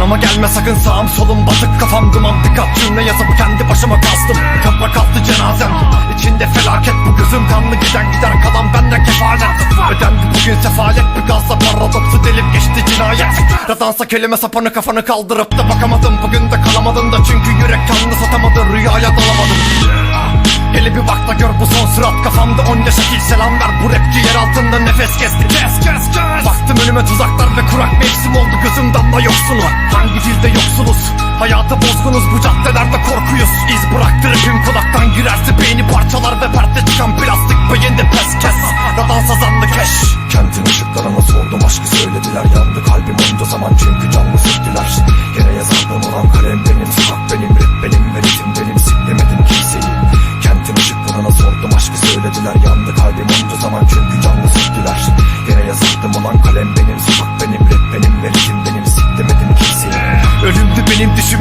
Yanıma gelme sakın sağım solum batık kafam duman Birkaç cümle yazıp kendi başıma kastım. Kapra kalktı cenazem İçinde felaket bu gözüm kanlı giden gider kalan bende kefalet. Ödendi bugün sefalet bir gazla paradoksu delip geçti cinayet. Radansa kelime sapanı kafanı kaldırıp da bakamadım. Bugün de kalamadın da çünkü yürek kanını satamadı Rüyaya dalamadım. Hele bir bak da gör bu son surat kafamda onca şekil. Selam ver Bu rapçi yer altında nefes kesti. Kes kes kes. Baktım önüme tuzaklar ve kurak mevsim oldu gözüm damla yoksunu Hangi dilde yoksuluz Hayata bozgunuz. Bu caddelerde korkuyuz. İz bıraktı rapim kulaktan girerse beyni parçalar ve perde çıkan plastik beyinde pes kes. Radan sazanlı keş. Kentin ışıklarına sordum aşkı söylediler. Yandı kalbim onca zaman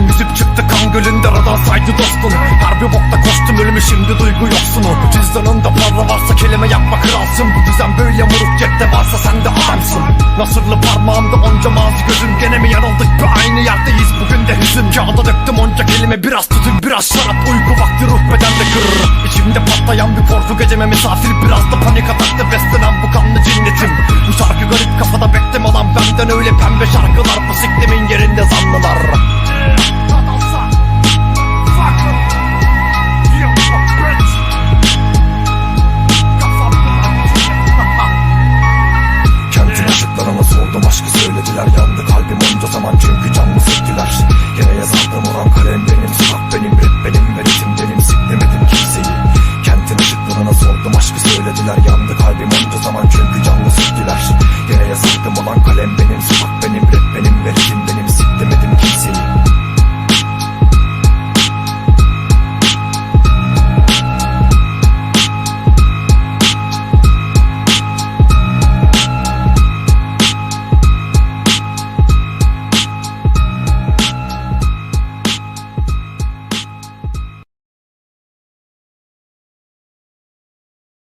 yüzüp çıktı kan gölünde Radan saydı dostunu Harbi bokta koştum ölümü şimdi duygu yoksunu Cüzdanında para varsa kelime yapma kralsın. Bu düzen böyle moruk cepte varsa sen de adamsın. Nasırlı parmağımda onca mazi gözüm. Gene mi yanıldık? Bir aynı yerdeyiz. Bugün de hüzün. Kağıda döktüm onca kelime. Biraz tütün biraz şarap. Uyku vakti ruh bedende kırır. İçimde patlayan bir korku geceme misafir. Biraz da panik atakta beslenen bu kanlı cinnetim. Bu şarkı garip kafada bektem olan benden öyle pembe şarkılar. Bu siklemin yerinde zanlılar Yere yazardım olan kalem benim Sokak benim rap benim ve ritim